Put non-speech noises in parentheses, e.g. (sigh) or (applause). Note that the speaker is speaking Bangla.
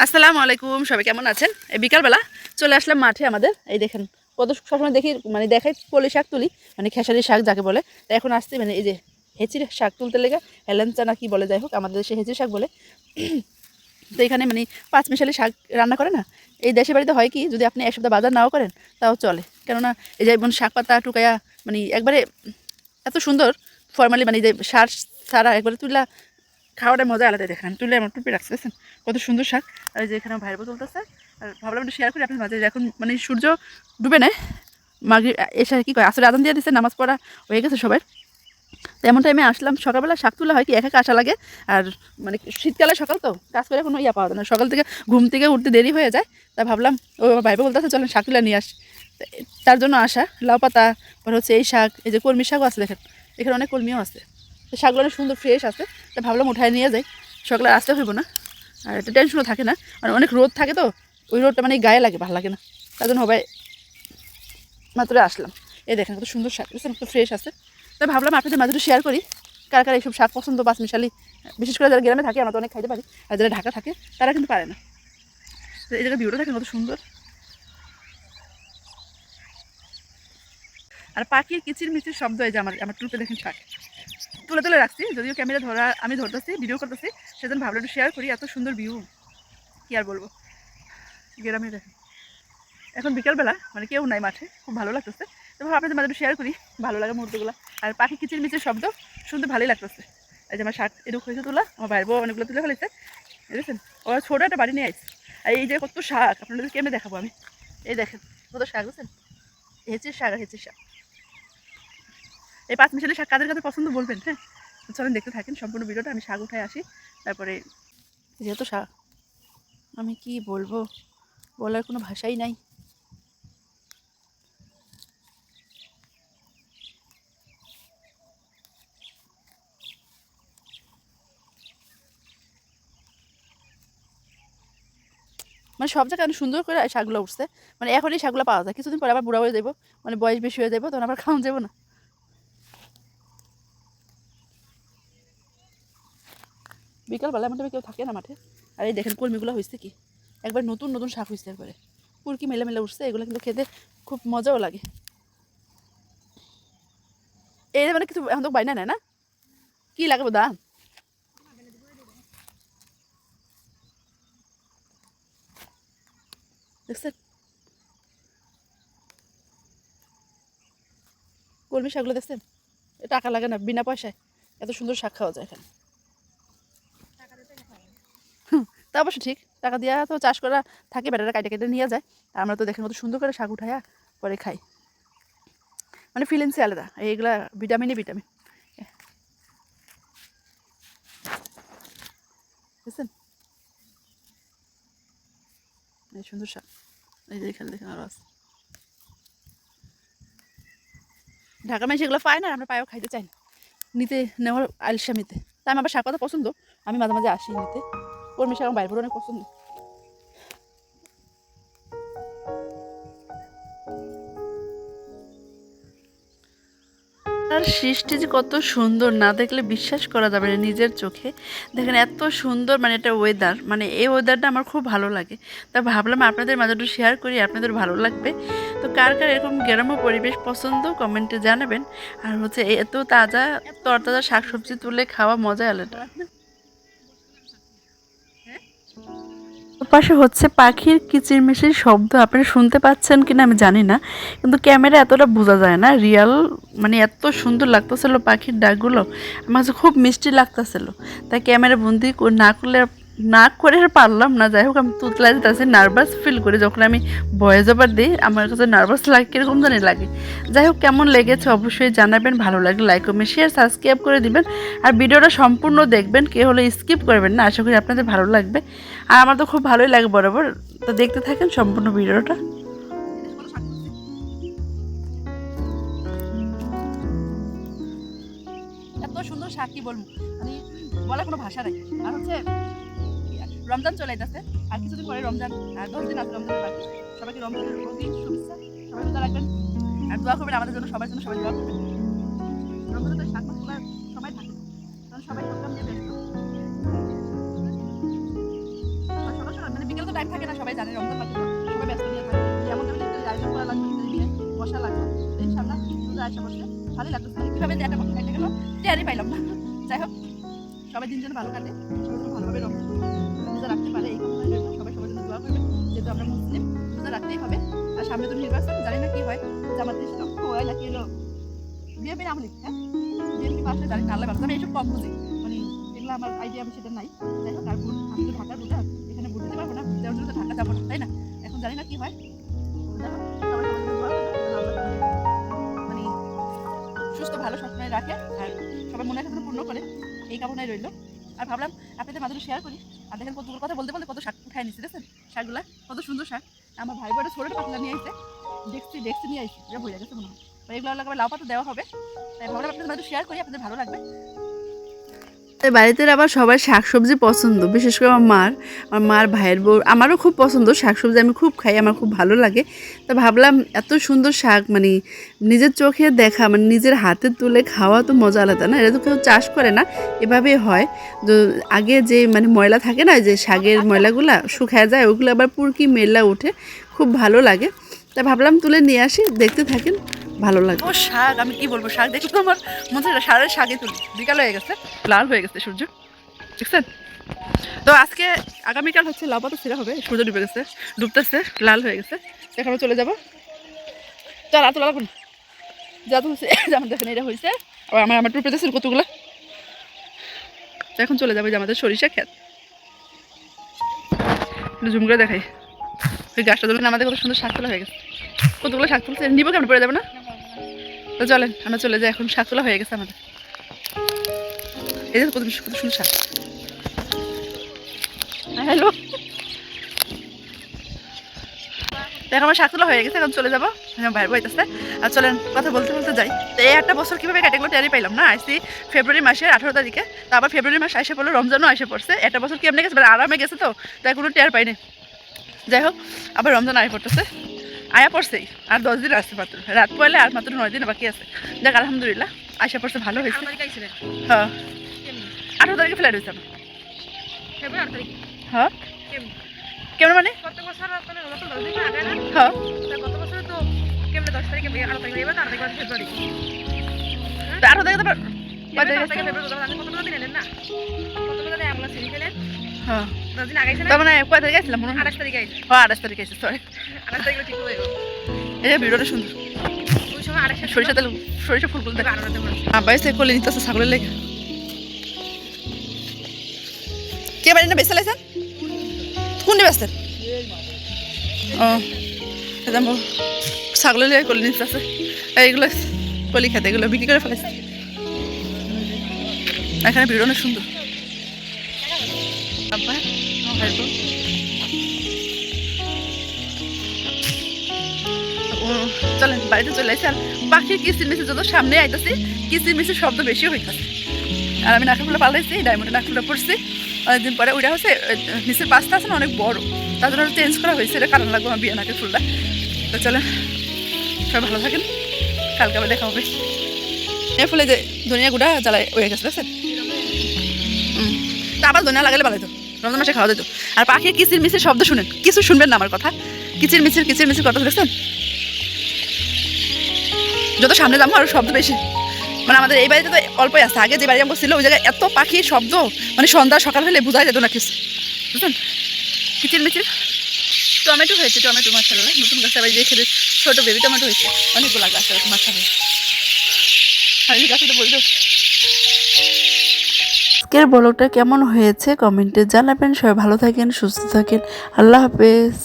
আসসালামু আলাইকুম, সবাই কেমন আছেন? এই বিকালবেলা চলে আসলাম মাঠে আমাদের। এই দেখেন, কত সবসময় দেখি মানে দেখাই পলি শাক তুলি মানে খেসারি শাক যাকে বলে। তা এখন আসছি মানে এই যে হেঁচির শাক তুলতে লেগে, হেলেঞ্চা না কি বলে, যাই হোক, আমাদের দেশে হেঁচির শাক বলে। তো এখানে মানে পাঁচ মিশালি শাক রান্না করে না? এই দেশে বাড়িতে হয় কি, যদি আপনি এক সপ্তাহ বাজার নাও করেন, তাও চলে। কেননা এই যে যেমন শাক পাতা টুকায়া মানে একবারে এত সুন্দর ফর্মালি মানে যে সার সারা একবারে তুলা খাওয়াটা মজা আলাদা দেখেন। আমি তুলে আমার টুপি রাখছি কত সুন্দর শাক। আর যে এখানে ভাইয়ের বোতল চলতেছে আর ভাবলাম একটু শেয়ার করি আপনার মাঝে। এখন মানে সূর্য ডুবে নেয় মাগরি এসে কী কয়? আসলে আদান দিয়ে দিচ্ছে নামাজ পড়া হয়ে গেছে সবাই। তো এমন টাইমে আসলাম, সকালবেলা শাক তোলা হয় কি, এক এক আসা লাগে। আর মানে শীতকালে সকাল তো, কাজ করে কোনো ইয়া পাওয়া যায় না। সকাল থেকে ঘুম থেকে উঠতে দেরি হয়ে যায়। তা ভাবলাম, ও আমার ভাইপে বলতেছে, চলেন শাক তুলে নিয়ে আস। তার জন্য আসা, লাউ পাতা হচ্ছে এই শাক, এই যে কলমি শাকও আছে দেখেন। এখানে অনেক কলমিও আছে। তো শাকগুলো অনেক সুন্দর ফ্রেশ আছে তা ভাবলাম উঠায় নিয়ে যাই। সকালে আসতে হইব না। আর একটা টেনশনও থাকে না। মানে অনেক রোদ থাকে তো, ওই রোদটা মানে গায়ে লাগে, ভালো লাগে না। তার জন্য সবাই মাত্র আসলাম। এই দেখেন কত সুন্দর শাক, বুঝছেন? কত ফ্রেশ আছে তাই ভাবলাম আপনাদের মাঝে শেয়ার করি, কার কার এইসব শাক পছন্দ পাঁচ মিশালি বিশেষ করে যারা গ্রামে থাকে, আমরা তো অনেক খাইতে পারি, আর যারা ঢাকা থাকে, তারা কিন্তু পারে না। তো এই জায়গায় ভিউটা দেখেন কত সুন্দর। আর পাখির কিচির মিচির শব্দ, এই যে আমার আমার টুপে দেখেন শাক। তুলে তুলে রাখছি, যদিও ক্যামেরা ধরা, আমি ধরতেছি ভিডিও করতেছি, সেজন্য ভাবলাম একটু শেয়ার করি, এত সুন্দর ভিউ কি আর বলব? গ্রামে দেখেন। এখন বিকালবেলা মানে কেউ নাই মাঠে, খুব ভালো লাগতেছে। তো আপনাদের মাঝে শেয়ার করি, ভালো লাগে মুহূর্তগুলো। আর পাখি কিচির মিচির শব্দ শুনতে ভালোই লাগতেছে। এই যে আমার শাক এরকম হয়েছে তোলা, আমার ভাইয়ের বউ অনেকগুলো তুলে ফেলেছে। বুঝেছেন? ওরা ছোটো একটা বাড়ি নিয়ে আসছে আর এই যে কত শাক, আপনাদের কেমনে দেখাবো আমি? এই দেখেন, কত শাক, বুঝছেন? হেঁচির শাক আর হেঁচির শাক। এই পাঁচ মিশালি শাক কাদের কাছে পছন্দ বলবেন? হ্যাঁ চলেন দেখতে থাকেন, সম্পূর্ণ ভিডিওটা আমি শাক উঠায় আসি, তারপরে যেহেতু শাক, আমি কি বলব? বলার কোনো ভাষাই নাই। মানে সব জায়গায় অনেক সুন্দর করে শাকগুলো উঠছে। মানে এখনই শাকগুলো পাওয়া যায়, কিছুদিন পরে আবার বুড়া হয়ে যাব মানে বয়স বেশি হয়ে যাব তখন আবার খাওয়া যাব না। বিকালবেলা এমন টাইমে কেউ থাকে না মাঠে। আর এই দেখেন কলমিগুলো হয়েছে কি? একবার নতুন নতুন শাক হয়েছে একবারে। পুরকি মেলে মেলে উঠছে, এগুলো কিন্তু খেতে খুব মজাও লাগে। এই মানে কিছু এখন তো বাইনা নেয় না? কি লাগাবো দাম? দেখছেন কলমি শাকগুলো দেখছেন? টাকা লাগে না, বিনা পয়সায় এত সুন্দর শাক খাওয়া যায় এখানে। তা অবশ্য ঠিক, টাকা দিয়া তো চাষ করা থাকে বেটারা কাটে কেটে নিয়ে যায়। আর আমরা তো দেখেন কত সুন্দর করে শাক উঠাইয়া পরে খাই। মানে ফিলিংসই আলাদা, এইগুলা ভিটামিনই ভিটামিন বুঝছেন? এই সুন্দর শাক। এই যে এখানে দেখেন আরও আছে। ঢাকা মাইসে এগুলো পায় না, আমরা পায়েও খাইতে চাই না। নিতে নেওয়ার আলসামিতে। তাই আমার শাক পাতা পছন্দ? আমি মাঝে মাঝে আসি নিতে। কর্মী আমার বাইরে অনেক পছন্দ আর সৃষ্টি যে কত সুন্দর, না দেখলে বিশ্বাস করা যাবে না নিজের চোখে। দেখেন এত সুন্দর মানে এটা ওয়েদার মানে এই ওয়েদারটা আমার খুব ভালো লাগে। তা ভাবলাম আপনাদের মাঝে একটু শেয়ার করি, আপনাদের ভালো লাগবে। তো কার কার এরকম গ্রাম্য পরিবেশ পছন্দ কমেন্টে জানাবেন। আর হচ্ছে এত তাজা, তরতাজা শাকসবজি তুলে খাওয়া মজা আলাদা। পাশে হচ্ছে পাখির কিচিরমিচির শব্দ। আপনারা শুনতে পাচ্ছেন কিনা আমি জানি না, কিন্তু ক্যামেরা এতটা বোঝা যায় না। রিয়াল মানে এত সুন্দর লাগতেছিল পাখির ডাকগুলো। আমার খুব মিষ্টি লাগতেছিল। তাই ক্যামেরা বন্দি না করলে না করে আর পারলাম না। যাই হোক, আমি তুতলা যেতেছি নার্ভাস ফিল করি। যখন আমি ভয়েস ওভার দিই, আমার কাছে নার্ভাস লাগে, কীরকম জানি লাগে। যাই হোক, কেমন লেগেছে অবশ্যই জানাবেন, ভালো লাগলে লাইক কমেন্ট শেয়ার সাবস্ক্রাইব করে দিবেন। আর ভিডিওটা সম্পূর্ণ দেখবেন কে হলে স্কিপ করবেন না। আশা করি আপনাদের ভালো লাগবে। আর আমার তো খুব ভালোই লাগে বরাবর। তো দেখতে থাকেন সম্পূর্ণ ভিডিওটা। এত সুন্দর কি বলব। মানে বলার কোনো ভাষা নাই। আর হচ্ছে রমজান চলে যাচ্ছে আর কিছুদিন পরে রমজান দশ দিন আছে রমজানের বাকি। সবাইকে রমজানের প্রতি শুভেচ্ছা। সবাই রোজা রাখবেন আর দোয়া করবেন আমাদের জন্য, সবার জন্য সবাই দোয়া করবেন। রমজানে তো সময় থাকে। কারণ সবাই দিয়ে ব্যস্ত। আর সকাল সকাল মানে টাইম থাকে না, সবাই জানে রমজান তো সবাই ব্যস্ত নিয়ে থাকে। যেমন করা লাগবে নিয়ে বসা লাগবে। সামনে রোজা ভালোই লাগতো কীভাবে যে একটা কেটে গেল পাইলাম না। যাই হোক, সবাই দিন যেন ভালো কাটে। রাখতেই হবে। আর সামনে তো নির্বাচন, জানি না কি হয়। জামাত ইসলাম ওয়াই নাকি এলো। বিএনপি নাম লিখ হ্যাঁ? বিএনপি পাশে জানি না আল্লাহ ভালো আমি এইসব কম বুঝি। মানে এগুলো আমার আইডিয়া আমি সেটা নাই। যাই হোক ভোট, আমি তো ঢাকার ভোটার। এখানে ভোট পারব না, ভোট দেওয়ার জন্য তো ঢাকা যাব তাই না? এখন জানি না কি হয়। মানে সুস্থ, ভালো সবসময় রাখে। আর সবাই মনে একটা পূর্ণ করে। এই কামনায় রইল। আর ভাবলাম আপনাদের মাঝে শেয়ার করি। আর দেখেন কতগুলো কথা বলতে বলতে কত শাক খাই নিচ্ছে দেখছেন? শাকগুলা, কত সুন্দর শাক। আমার ভাই বড় ছোটো পাতলা নিয়ে আসছে দেখছি দেখছি, নিয়ে আসছি এটা হয়ে গেছে মনে হয়। এগুলো লাগবে লাউ পাতা দেওয়া হবে। তাই ভাবলাম আপনাদের মাঝে শেয়ার করি, আপনাদের ভালো লাগবে। বাড়িতে আবার সবার শাকসবজি পছন্দ, বিশেষ করে আমার মার আমার মার ভাইয়ের বউ, আমারও খুব পছন্দ, শাকসবজি আমি খুব খাই, আমার খুব ভালো লাগে। তা ভাবলাম এত সুন্দর শাক মানে নিজের চোখে দেখা মানে নিজের হাতে তুলে খাওয়া তো মজা আলাদা না? এটা তো কেউ চাষ করে না? এভাবেই হয়। তো আগে যে মানে ময়লা থাকে না, যে শাকের ময়লাগুলা শুকায় যায়, ওগুলো আবার পুরকি মেলা উঠে খুব ভালো লাগে। তা ভাবলাম তুলে নিয়ে আসি, দেখতে থাকেন। ভালো লাগে। ও শাক, আমি কি বলব, শাক দেখে তো আমার মনে হয় সারের শাকে তুলি। বিকাল হয়ে গেছে, লাল হয়ে গেছে সূর্য। দেখছেন? তো আজকে আগামীকাল হচ্ছে পাতা ছিঁড়া হবে, সূর্য ডুবে গেছে, ডুবতেছে, লাল হয়ে গেছে। এখন চলে যাব। চল লাল করুন যা তো হচ্ছে, (laughs) যেমন দেখেন এটা হয়েছে। আবার আমার আমার টুপে দিয়েছিল কতগুলো? এখন চলে যাব যে আমাদের সরিষা খেত জুম করে দেখাই। ওই গাছটা ধরুন, আমাদের কত সুন্দর শাক তোলা হয়ে গেছে। কতগুলো শাক তুলছে? নিবো কেমন, পড়ে যাবে না? তো চলেন, আমরা চলে যাই, এখন শাক তোলা হয়ে গেছে আমাদের। এই যে কত কত সুন্দর শাক। হ্যালো। দেখো, আমার শাক তোলা হয়ে গেছে, এখন চলে যাব। ভাইয়ের বইতেছে আর চলেন, কথা বলতে বলতে যাই। তো এই একটা বছর কীভাবে কেটে গেলো টেরই পাইলাম না আসছি ফেব্রুয়ারি মাসের আঠারো তারিখে। তো আবার ফেব্রুয়ারি মাস এসে পড়ল, রমজানও এসে পড়ছে। একটা বছর কেমনে গেছে মানে আরামে গেছে তো তাই কোনো টের পাইনি। যাই হোক, আবার রমজান আয় পড়তেছে। আয়া পড়ছেই আর দশ দিন আসছে মাত্র। রাত পড়লে আর মাত্র নয় দিন বাকি আছে। দেখ আলহামদুলিল্লাহ আশা পড়ছে ভালো হয়েছে। হ্যাঁ। আঠারো তারিখে ফ্লাইট হয়েছে আমার। হ্যাঁ। কেমন? মানে? মানে হ্যাঁ। আঠারো তারিখে আছে? হ্যাঁ। তার মানে কয় তারিখে হয়? আঠাশ তারিখে হ্যাঁ আঠাশ তারিখে এসেছে সরি এই যে ভিডিওটা সুন্দর। সরিষা তেল সরিষা ফুলগুলো দেখ। আব্বাই সে কোলে নিতেছে ছাগলের লেগে। কে বাড়ি না বেসা লাইছেন কোনটি বেসতেন ও ছাগলের লেগে কোলে নিতেছে এইগুলো কলি খেতে এগুলো বিক্রি করে ফেলেছে। এখানে ভিড় অনেক সুন্দর। আব্বা চলেন, বাড়িতে চলে পাখির কিস্তির মিছিল যত সামনে আইতেছি মিছিল শব্দ বেশি হইতেছে। আর আমি নাকের ফুলটা পালাইছি ডায়মন্ডের নাকের পড়ছি অনেকদিন পরে ওইটা হচ্ছে নিচের পাশটা আছে না, অনেক বড়। তার জন্য চেঞ্জ করা হয়েছে, এটা কারণ লাগবে আমার বিয়ে নাকের ফুলটা তো চলেন, সবাই ভালো থাকেন। কালকে আবার দেখা হবে। এর ফলে যে ধনিয়া গুঁড়া জ্বালায় হয়ে গেছে বুঝছেন তা আবার ধনিয়া লাগালে ভালো হতো রমজান মাসে খাওয়া যেত। আর পাখির কিচির মিচির শব্দ শুনেন, কিছু শুনবেন না আমার কথা। কিচির মিচির কিচির মিচির কথা শুনেছেন? যত সামনে যাব, আর শব্দ বেশি। মানে আমাদের এই বাড়িতে তো অল্পই আছে। আগে যে বাড়ি আমার ছিল ওই জায়গায় এত পাখি শব্দ। মানে সন্ধ্যা, সকাল হলে বোঝা যেত না কিছু। বুঝলেন কিচির মিচির। টমেটো হয়েছে, টমেটো মাছালা। নতুন গাছ আবার খেলে ছোটো বেবি টমেটো হয়েছে। অনেকগুলো গাছ আছে, মাছালা। আর এই গাছটা বলতো আজকের ব্লগটা কেমন হয়েছে? কমেন্টে জানাবেন। সবাই ভালো থাকেন, সুস্থ থাকেন। আল্লাহ হাফেজ।